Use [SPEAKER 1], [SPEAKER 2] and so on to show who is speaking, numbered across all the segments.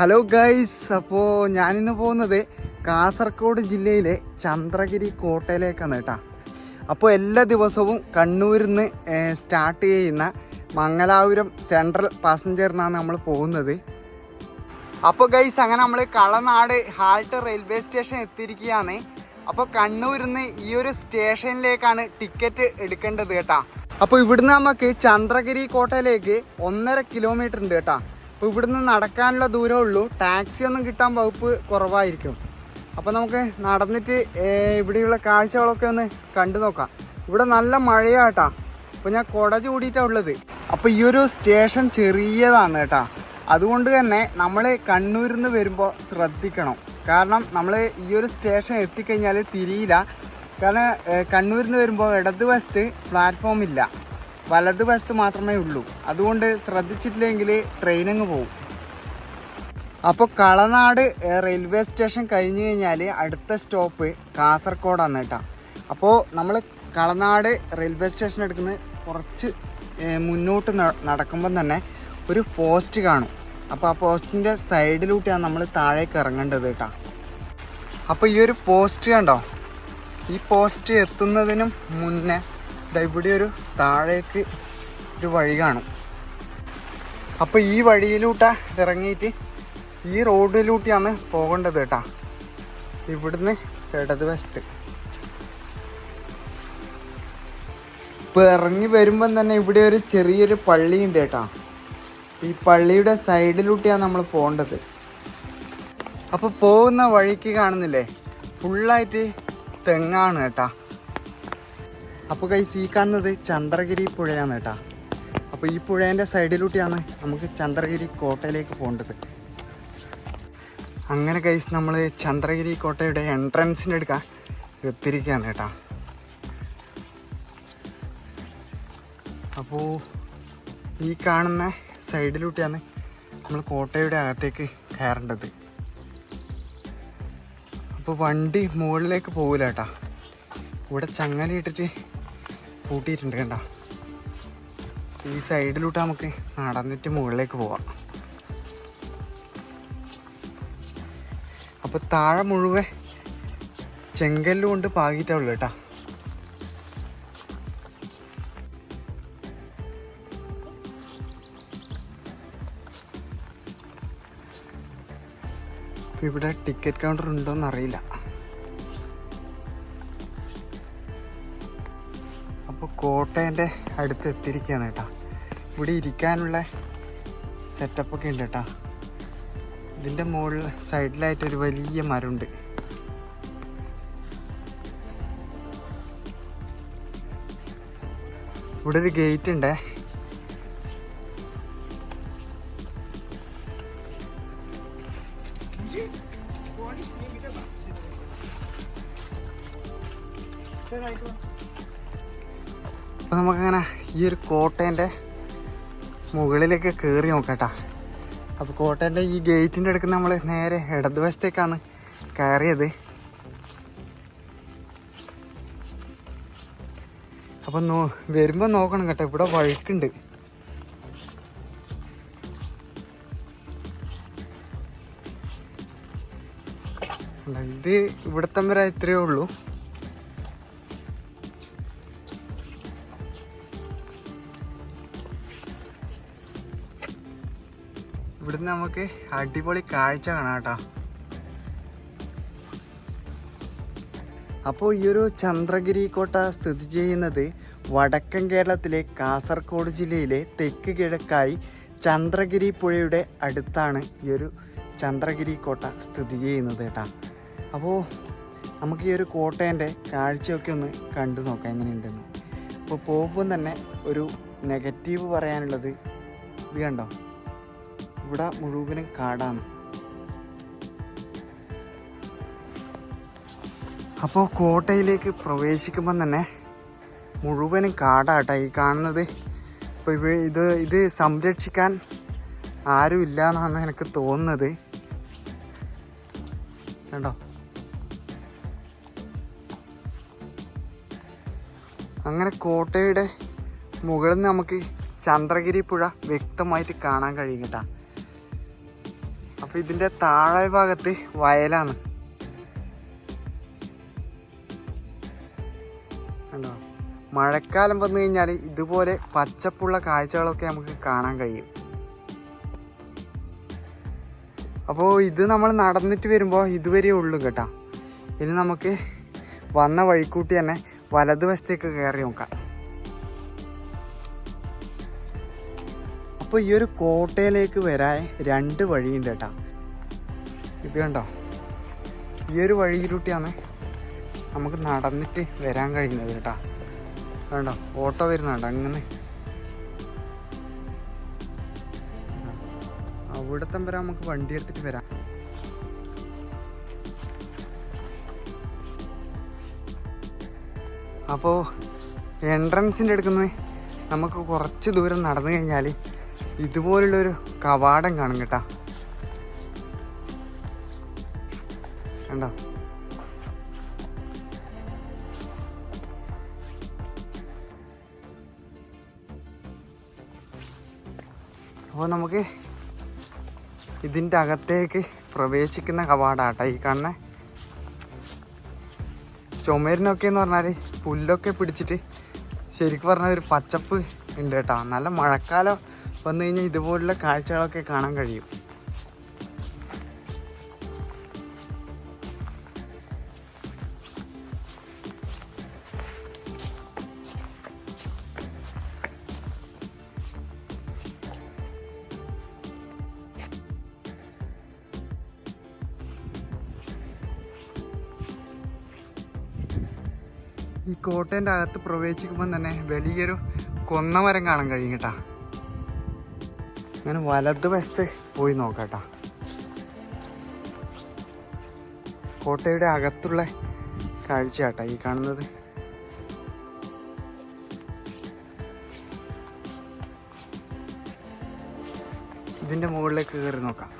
[SPEAKER 1] Hello guys അപ്പോൾ ഞാനിന്ന് പോകുന്നത് കാസർഗോഡ് ജില്ലയിലെ ചന്ദ്രഗിരി കോട്ടയിലേക്കാണ് കേട്ടോ. അപ്പോൾ എല്ലാ ദിവസവും കണ്ണൂരിൽ നിന്ന് സ്റ്റാർട്ട് ചെയ്യുന്ന മംഗലാപുരം സെൻട്രൽ പാസഞ്ചറിനാണ് നമ്മൾ പോകുന്നത്. അപ്പോൾ ഗൈസ് അങ്ങനെ നമ്മൾ കളനാട് ഹാൾട്ട് റെയിൽവേ സ്റ്റേഷൻ എത്തിയിരിക്കുകയാണ്. അപ്പോൾ കണ്ണൂരിൽ നിന്ന് ഈ ഒരു സ്റ്റേഷനിലേക്കാണ് ടിക്കറ്റ് എടുക്കേണ്ടത് കേട്ടോ. അപ്പോൾ ഇവിടുന്ന് നമുക്ക് ചന്ദ്രഗിരി കോട്ടയിലേക്ക് ഒന്നര കിലോമീറ്റർ ഉണ്ട് കേട്ടാ. അപ്പോൾ ഇവിടുന്ന് നടക്കാനുള്ള ദൂരമേ ഉള്ളൂ. ടാക്സി ഒന്നും കിട്ടാൻ വകുപ്പ് കുറവായിരിക്കും. അപ്പോൾ നമുക്ക് നടന്നിട്ട് ഇവിടെയുള്ള കാഴ്ചകളൊക്കെ ഒന്ന് കണ്ടു നോക്കാം. ഇവിടെ നല്ല മഴയാട്ടാ. അപ്പോൾ ഞാൻ കുട ചൂടിയിട്ടാണ് ഉള്ളത്. അപ്പോൾ ഈ ഒരു സ്റ്റേഷൻ ചെറിയതാണ് കേട്ടാ. അതുകൊണ്ട് തന്നെ നമ്മൾ കണ്ണൂരിൽ നിന്ന് വരുമ്പോൾ ശ്രദ്ധിക്കണം. കാരണം നമ്മൾ ഈ ഒരു സ്റ്റേഷൻ എത്തിക്കഴിഞ്ഞാൽ തിരിയില്ല. കാരണം കണ്ണൂരിൽ നിന്ന് വരുമ്പോൾ ഇടതുവശത്ത് പ്ലാറ്റ്ഫോം ഇല്ല വലതുവശത്ത് മാത്രമേ ഉള്ളൂ. അതുകൊണ്ട് ശ്രദ്ധിച്ചിട്ടില്ലെങ്കിൽ ട്രെയിനങ്ങ് പോകും. അപ്പോൾ കളനാട് റെയിൽവേ സ്റ്റേഷൻ കഴിഞ്ഞ് കഴിഞ്ഞാൽ അടുത്ത സ്റ്റോപ്പ് കാസർഗോഡാണ് കേട്ടോ. അപ്പോൾ നമ്മൾ കളനാട് റെയിൽവേ സ്റ്റേഷൻ എടുക്കുന്ന കുറച്ച് മുന്നോട്ട് നടക്കുമ്പം തന്നെ ഒരു പോസ്റ്റ് കാണും. അപ്പോൾ ആ പോസ്റ്റിന്റെ സൈഡിലൂട്ടിയാണ് നമ്മൾ താഴേക്ക് ഇറങ്ങേണ്ടത് കേട്ടോ. അപ്പോൾ ഈ ഒരു പോസ്റ്റ് കണ്ടോ? ഈ പോസ്റ്റ് എത്തുന്നതിനും മുന്നേ ഇവിടെ ഒരു താഴേക്ക് ഒരു വഴി കാണും. അപ്പോൾ ഈ വഴിയിലൂട്ട ഇറങ്ങിയിട്ട് ഈ റോഡിലൂട്ടിയാണ് പോകേണ്ടത് കേട്ടാ. ഇവിടുന്ന് ഇടതുവശത്ത്. ഇപ്പോൾ ഇറങ്ങി വരുമ്പം തന്നെ ഇവിടെ ഒരു ചെറിയൊരു പള്ളിയുണ്ട് കേട്ടാ. ഈ പള്ളിയുടെ സൈഡിലൂട്ടിയാണ് നമ്മൾ പോകേണ്ടത്. അപ്പോൾ പോകുന്ന വഴിക്ക് കാണുന്നില്ലേ? ഫുള്ളായിട്ട് തെങ്ങാണ് കേട്ടാ. അപ്പോൾ കൈസ് ഈ കാണുന്നത് ചന്ദ്രഗിരി പുഴയാണ് കേട്ടാ. അപ്പോൾ ഈ പുഴേന്റെ സൈഡിലൂട്ടിയാണ് നമുക്ക് ചന്ദ്രഗിരി കോട്ടയിലേക്ക് പോകേണ്ടത്. അങ്ങനെ കൈസ് നമ്മൾ ചന്ദ്രഗിരി കോട്ടയുടെ എൻട്രൻസിന്റെ എടുക്കാൻ എത്തിരിക്കുകയാണ് കേട്ടാ. അപ്പോൾ ഈ കാണുന്ന സൈഡിലൂട്ടിയാണ് നമ്മൾ കോട്ടയുടെ അകത്തേക്ക് കയറേണ്ടത്. അപ്പോൾ വണ്ടി മുകളിലേക്ക് പോകില്ല കേട്ടാ. ഇവിടെ ചങ്ങല ഇട്ടിട്ട് പൂട്ടിയിട്ടുണ്ട് കണ്ട? ഈ സൈഡിലോട്ട് നമുക്ക് നടന്നിട്ട് മുകളിലേക്ക് പോവാം. അപ്പോൾ താഴെ മുഴുവൻ ചെങ്കല്ല് കൊണ്ട് പാകിയിട്ടേ ഉള്ളൂ കേട്ടാ. ഇവിടെ ടിക്കറ്റ് കൗണ്ടർ ഉണ്ടോന്ന് കോട്ടയന്റെ അടുത്ത് എത്തിയിരിക്കുകയാണ് കേട്ടോ. ഇവിടെ ഇരിക്കാനുള്ള സെറ്റപ്പൊക്കെ ഉണ്ട് കേട്ടോ. ഇതിന്റെ മുകളിൽ സൈഡിലായിട്ട് ഒരു വലിയ മരമുണ്ട്. ഇവിടെ ഒരു ഗേറ്റ് ഉണ്ടേ. ഒരു കോട്ടേന്റെ മുകളിലേക്ക് കയറി നോക്കട്ടാ. അപ്പോൾ കോട്ടേന്റെ ഈ ഗേറ്റിന്റെ അടുക്ക് നമ്മൾ നേരെ ഇടതുവശത്തേക്കാണ് കയറിയത്. അപ്പം നോ വരുമ്പോൾ നോക്കണം കേട്ടോ ഇവിടെ വഴുക്കുണ്ട്. കണ്ടോ, ഇത് ഇവിടെ വരെ ഇത്രയേ ഉള്ളൂ. ഇവിടുന്ന് നമുക്ക് അടിപൊളി കാഴ്ച കാണാം കേട്ടോ. അപ്പോൾ ഈ ഒരു ചന്ദ്രഗിരി കോട്ട സ്ഥിതി ചെയ്യുന്നത് വടക്കൻ കേരളത്തിലെ കാസർഗോഡ് ജില്ലയിലെ തെക്ക് കിഴക്കായി ചന്ദ്രഗിരി പുഴയുടെ അടുത്താണ് ഈ ഒരു ചന്ദ്രഗിരി കോട്ട സ്ഥിതി ചെയ്യുന്നത് കേട്ടോ. അപ്പോൾ നമുക്ക് ഈ ഒരു കോട്ടേന്റെ കാഴ്ചയൊക്കെ ഒന്ന് കണ്ടു നോക്കാം എങ്ങനെയുണ്ടെന്ന്. അപ്പോൾ പോകുമ്പോൾ തന്നെ ഒരു നെഗറ്റീവ് പറയാനുള്ളത് ഇത് കണ്ടോ? ഇവിടെ മുഴുവനും കാടാണ്. അപ്പോൾ കോട്ടയിലേക്ക് പ്രവേശിക്കുമ്പം തന്നെ മുഴുവനും കാടാട്ടോ ഈ കാണുന്നത്. ഇപ്പോൾ ഇവ ഇത് ഇത് സംരക്ഷിക്കാൻ ആരും ഇല്ല എന്നാണ് എനിക്ക് തോന്നുന്നത്. കണ്ടോ? അങ്ങനെ കോട്ടയുടെ മുകളിൽ നമുക്ക് ചന്ദ്രഗിരി പുഴ വ്യക്തമായിട്ട് കാണാൻ കഴിയും കേട്ടാ. അപ്പൊ ഇതിന്റെ താഴെ ഭാഗത്ത് വയലാണ്. കണ്ടോ? മഴക്കാലം വന്നു കഴിഞ്ഞാൽ ഇതുപോലെ പച്ചപ്പുള്ള കാഴ്ചകളൊക്കെ നമുക്ക് കാണാൻ കഴിയും. അപ്പോൾ ഇത് നമ്മൾ നടന്നിട്ട് വരുമ്പോൾ ഇതുവരെ ഉള്ളു കേട്ടോ. ഇനി നമുക്ക് വന്ന വഴിക്കൂട്ടി തന്നെ വലതുവശത്തേക്ക് കയറി നോക്കാം. അപ്പോൾ ഈ ഒരു കോട്ടയിലേക്ക് വരാൻ രണ്ട് വഴിയുണ്ട് കേട്ടോ. ഇപ്പം കണ്ടോ? ഈ ഒരു വഴിയിലൂട്ടിയാണ് നമുക്ക് നടന്നിട്ട് വരാൻ കഴിയുന്നത് കേട്ടോ. കണ്ടോ? ഓട്ടോ വരുന്നുണ്ട് അങ്ങനെ. അവിടത്തം വരെ നമുക്ക് വണ്ടി എടുത്തിട്ട് വരാം. അപ്പോൾ എൻട്രൻസിന്റെ എടുക്കുന്നത് നമുക്ക് കുറച്ച് ദൂരം നടന്നു കഴിഞ്ഞാൽ ഇതുപോലുള്ളൊരു കവാടം കാണും കേട്ടാ. കണ്ടോ? അപ്പോൾ നമുക്ക് ഇതിന്റെ അകത്തേക്ക് പ്രവേശിക്കുന്ന കവാടാട്ടോ ഈ കാണുന്ന. ചുമരിനൊക്കെ എന്ന് പറഞ്ഞാൽ പുല്ലൊക്കെ പിടിച്ചിട്ട് ശരിക്കും പറഞ്ഞാൽ ഒരു പച്ചപ്പ് ഉണ്ട് കേട്ടോ. നല്ല മഴക്കാലം വന്നു കഴിഞ്ഞാൽ ഇതുപോലുള്ള കാഴ്ചകളൊക്കെ കാണാൻ കഴിയും. ഈ കോട്ടേന്റെ അകത്ത് പ്രവേശിക്കുമ്പോൾ തന്നെ വലിയൊരു കൊന്നമരം കാണാൻ കഴിയും കേട്ടാ. ഞാൻ വലതുവശത്ത് പോയി നോക്കാട്ടാ. കോട്ടയുടെ അകത്തുള്ള കാഴ്ചയാട്ടാ ഈ കാണുന്നത്. ഇതിന്റെ മുകളിലേക്ക് കയറി നോക്കാം.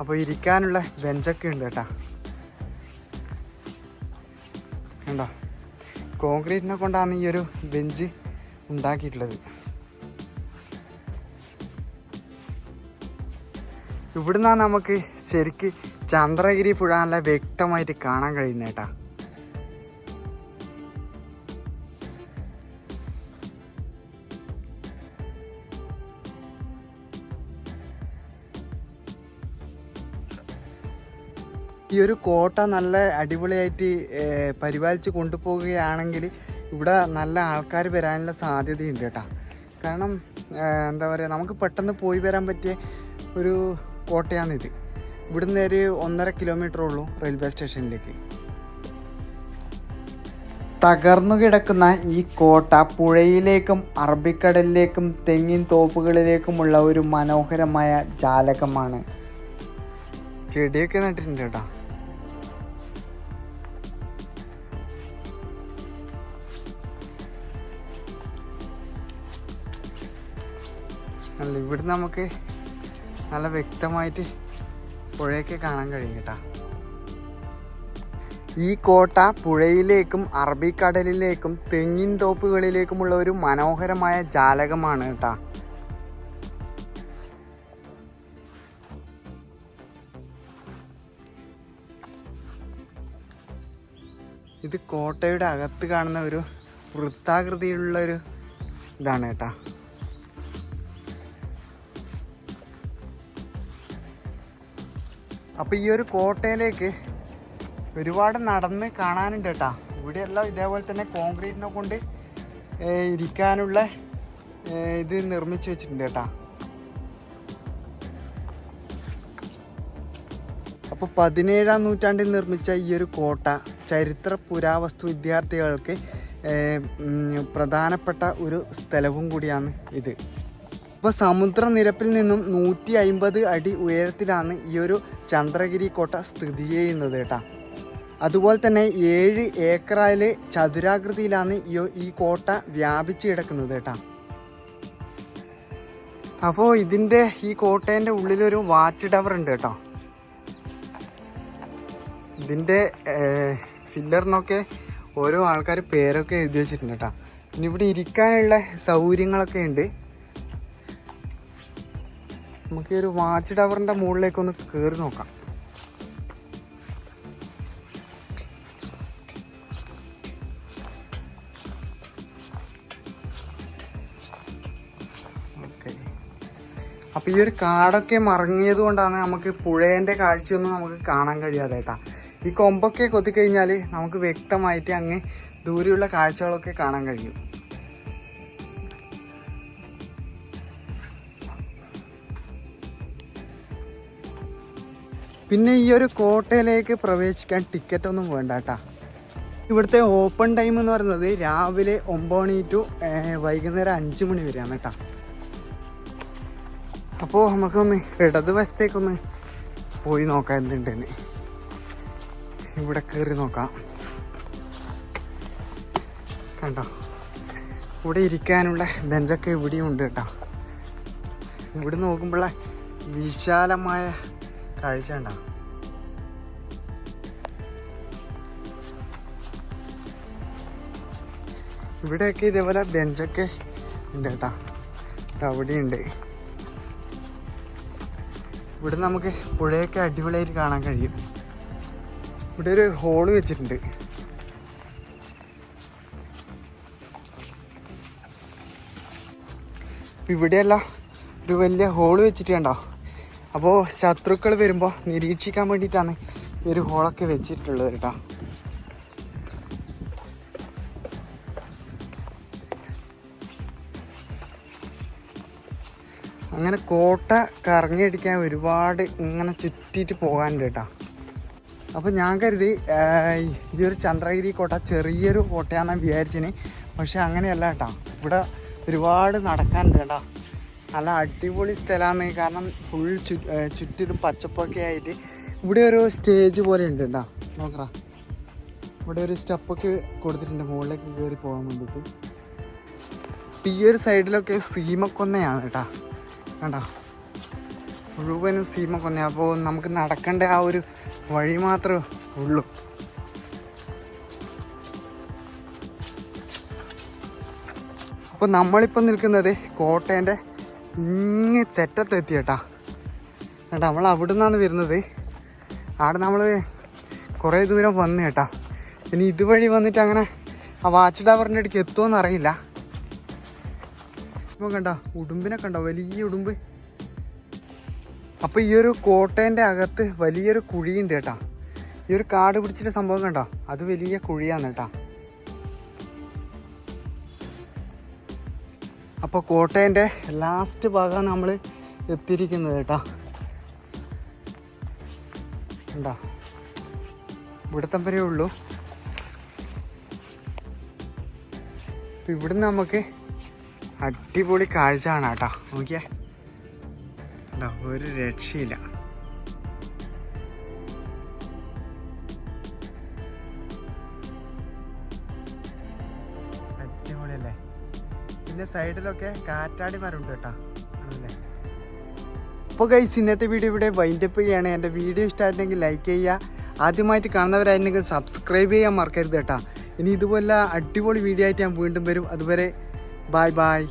[SPEAKER 1] അപ്പോൾ ഇരിക്കാനുള്ള ബെഞ്ചൊക്കെ ഉണ്ട് കേട്ടാ. കണ്ടോ? കോൺക്രീറ്റിനെ കൊണ്ടാണ് ഈ ഒരു ബെഞ്ച് ഉണ്ടാക്കിയിട്ടുള്ളത്. ഇവിടുന്നാണ് നമുക്ക് ശരിക്ക് ചന്ദ്രഗിരി പുഴ നല്ല വ്യക്തമായിട്ട് കാണാൻ കഴിയുന്നേട്ടാ ഈ ഒരു കോട്ട നല്ല അടിപൊളിയായിട്ട് പരിപാലിച്ച് കൊണ്ടുപോവുകയാണെങ്കിൽ ഇവിടെ നല്ല ആൾക്കാർ വരാനുള്ള സാധ്യതയുണ്ട് കേട്ടോ കാരണം എന്താ പറയുക നമുക്ക് പെട്ടെന്ന് പോയി വരാൻ പറ്റിയ ഒരു കോട്ടയാണിത് ഇവിടുന്ന് ഒരു ഒന്നര കിലോമീറ്റർ ഉള്ളൂ റെയിൽവേ സ്റ്റേഷനിലേക്ക്. തകർന്നു കിടക്കുന്ന ഈ കോട്ട പുഴയിലേക്കും അറബിക്കടലിലേക്കും തെങ്ങിൻ തോപ്പുകളിലേക്കുമുള്ള ഒരു മനോഹരമായ ജാലകമാണ്. ചെടിയൊക്കെ നട്ടിട്ടുണ്ട് കേട്ടോ. അല്ല ഇവിടെ നമുക്ക് നല്ല വ്യക്തമായിട്ട് പുഴയൊക്കെ കാണാൻ കഴിയും കേട്ടാ. ഈ കോട്ട പുഴയിലേക്കും അറബിക്കടലിലേക്കും തെങ്ങിൻ തോപ്പുകളിലേക്കുമുള്ള ഒരു മനോഹരമായ ജാലകമാണ് കേട്ടാ. ഇത് കോട്ടയുടെ അകത്ത് കാണുന്ന ഒരു വൃത്താകൃതിയിലുള്ള ഒരു ഇതാണ് കേട്ടാ. അപ്പൊ ഈ ഒരു കോട്ടയിലേക്ക് ഒരുപാട് നടന്ന് കാണാനുണ്ട് കേട്ടാ. ഇവിടെയെല്ലാം ഇതേപോലെ തന്നെ കോൺക്രീറ്റിനെ കൊണ്ട് ഇരിക്കാനുള്ള ഇത് നിർമ്മിച്ചു വെച്ചിട്ടുണ്ട് കേട്ടാ. അപ്പോൾ പതിനേഴാം നൂറ്റാണ്ടിൽ നിർമ്മിച്ച ഈ ഒരു കോട്ട ചരിത്ര പുരാവസ്തു വിദ്യാർത്ഥികൾക്ക് പ്രധാനപ്പെട്ട ഒരു സ്ഥലവും കൂടിയാണ് ഇത്. അപ്പോൾ സമുദ്രനിരപ്പിൽ നിന്നും നൂറ്റി അയിമ്പത് അടി ഉയരത്തിലാണ് ഈ ഒരു ചന്ദ്രഗിരി കോട്ട സ്ഥിതി ചെയ്യുന്നത് കേട്ടാ. അതുപോലെ തന്നെ ഏഴ് ഏക്കറായിൽ ചതുരാകൃതിയിലാണ് ഈ കോട്ട വ്യാപിച്ച് കിടക്കുന്നത് കേട്ടാ. അപ്പോൾ ഇതിന്റെ ഈ കോട്ടേന്റെ ഉള്ളിലൊരു വാച്ച് ടവർ ഉണ്ട് കേട്ടോ. ഇതിന്റെ ഫില്ലറിനൊക്കെ ഓരോ ആൾക്കാർ പേരൊക്കെ എഴുതി വെച്ചിട്ടുണ്ട് കേട്ടോ. പിന്നെ ഇവിടെ ഇരിക്കാനുള്ള സൗകര്യങ്ങളൊക്കെ ഉണ്ട്. നമുക്ക് ഒരു വാച്ച് ടവറിന്റെ മുകളിലേക്ക് ഒന്ന് കയറി നോക്കാം. ഓക്കെ അപ്പൊ ഈ ഒരു കാടൊക്കെ മറങ്ങിയത് കൊണ്ടാണ് നമുക്ക് പുഴേന്റെ കാഴ്ചയൊന്നും നമുക്ക് കാണാൻ കഴിയാതെ കേട്ടാ. ഈ കൊമ്പൊക്കെ കൊത്തിക്കഴിഞ്ഞാൽ നമുക്ക് വ്യക്തമായിട്ട് അങ്ങ് ദൂരെയുള്ള കാഴ്ചകളൊക്കെ കാണാൻ കഴിയും. പിന്നെ ഈ ഒരു കോട്ടയിലേക്ക് പ്രവേശിക്കാൻ ടിക്കറ്റ് ഒന്നും വേണ്ട കേട്ടാ ഇവിടുത്തെ ഓപ്പൺ ടൈം എന്ന് പറയുന്നത് രാവിലെ ഒമ്പത് മണി ടു വൈകുന്നേരം അഞ്ച് മണി വരെയാണ് കേട്ടാ അപ്പോൾ നമുക്കൊന്ന് ഇടത് വശത്തേക്കൊന്ന് പോയി നോക്കാം എന്തുണ്ടെന്ന്. ഇവിടെ കയറി നോക്കാം. കണ്ടോ? ഇവിടെ ഇരിക്കാനുള്ള ബെഞ്ചൊക്കെ ഇവിടെയും ഉണ്ട് കേട്ടോ ഇവിടെ നോക്കുമ്പോഴേ വിശാലമായ കാഴ്ച ഉണ്ടോ ഇവിടെയൊക്കെ ഇതേപോലെ ബെഞ്ചൊക്കെ ഉണ്ട് കേട്ടോ. അവിടെയുണ്ട്. ഇവിടെ നമുക്ക് പുഴയൊക്കെ അടിപൊളിയായിട്ട് കാണാൻ കഴിയും. ഇവിടെ ഒരു ഹോൾ വെച്ചിട്ടുണ്ട്. ഇവിടെയല്ല ഒരു വലിയ ഹോൾ വെച്ചിട്ട് കണ്ടോ. അപ്പോൾ ശത്രുക്കൾ വരുമ്പോൾ നിരീക്ഷിക്കാൻ വേണ്ടിയിട്ടാണ് ഈ ഒരു ഹോളൊക്കെ വെച്ചിട്ടുള്ളത് കേട്ടോ. അങ്ങനെ കോട്ട കറങ്ങിയടിക്കാൻ ഒരുപാട് ഇങ്ങനെ ചുറ്റിയിട്ട് പോകാനുണ്ട് കേട്ടോ. അപ്പോൾ ഞാൻ കരുതി ഈ ഒരു ചന്ദ്രഗിരി കോട്ട ചെറിയൊരു കോട്ടയാണെന്ന് വിചാരിച്ചിന്. പക്ഷെ അങ്ങനെയല്ല കേട്ടോ. ഇവിടെ ഒരുപാട് നടക്കാനുണ്ട് കേട്ടോ. നല്ല അടിപൊളി സ്ഥലമാണ്. കാരണം ഫുൾ ചുറ്റിലും പച്ചപ്പൊക്കെ ആയിട്ട് ഇവിടെ ഒരു സ്റ്റേജ് പോലെ ഉണ്ട് കേട്ടോ നോക്കറ ഇവിടെ ഒരു സ്റ്റെപ്പൊക്കെ കൊടുത്തിട്ടുണ്ട്. മുകളിലേക്ക് കയറി പോകാൻ വേണ്ടിയിട്ട്. ഈ ഒരു സൈഡിലൊക്കെ സീമക്കൊന്നയാണ് കേട്ടോ കണ്ടോ? മുഴുവനും സീമക്കൊന്ന അപ്പോൾ നമുക്ക് നടക്കേണ്ട ആ ഒരു വഴി മാത്രമേ ഉള്ളൂ. അപ്പോൾ നമ്മളിപ്പോൾ നിൽക്കുന്നത് കോട്ടേന്റെ ഇങ്ങ് തെറ്റത്തെത്തി കേട്ടാ കേട്ടാ നമ്മൾ അവിടെ നിന്നാണ് വരുന്നത്. അവിടെ നമ്മൾ കുറേ ദൂരം വന്ന് കേട്ടാ ഇനി ഇതുവഴി വന്നിട്ട് അങ്ങനെ ആ വാച്ച് ടവറിന്റെ അടുക്ക് എത്തുമോ അറിയില്ല. ഇപ്പം കണ്ട ഉടുമ്പിനെ കണ്ടോ വലിയ ഉടുമ്പ്. അപ്പൊ ഈ ഒരു കോട്ടേന്റെ അകത്ത് വലിയൊരു കുഴിയുണ്ട് കേട്ടാ. ഈ ഒരു കാട് പിടിച്ചിട്ട് സംഭവം കണ്ടോ അത് വലിയ കുഴിയാണ് കേട്ടാ. അപ്പൊ കോട്ടയന്റെ ലാസ്റ്റ് ഭാഗമാണ് നമ്മൾ എത്തിയിരിക്കുന്നത് കേട്ടോ. കണ്ടോ? ഇവിടത്തെ വരെ ഉള്ളൂ ഇവിടുന്ന് നമുക്ക് അടിപൊളി കാഴ്ച ആണ് കേട്ടോ. നോക്കിയേ. ഒരു രക്ഷയില്ല. അടിപൊളിയല്ലേ? പിന്നെ സൈഡിലൊക്കെ കാറ്റാടി മരമുണ്ട് കേട്ടോ. ആണല്ലേ അപ്പോൾ ഗൈസ് ഇന്നത്തെ വീഡിയോ ഇവിടെ വൈൻഡപ്പ് ചെയ്യാണ്. എന്റെ വീഡിയോ ഇഷ്ടമായിട്ടുണ്ടെങ്കിൽ ലൈക്ക് ചെയ്യുക. ആദ്യമായിട്ട് കാണുന്നവരായിരുന്നെങ്കിൽ സബ്സ്ക്രൈബ് ചെയ്യാൻ മറക്കരുത് കേട്ടോ. ഇനി ഇതുപോലെ അടിപൊളി വീഡിയോ ആയിട്ട് ഞാൻ വീണ്ടും വരും. അതുവരെ ബായ് ബായ്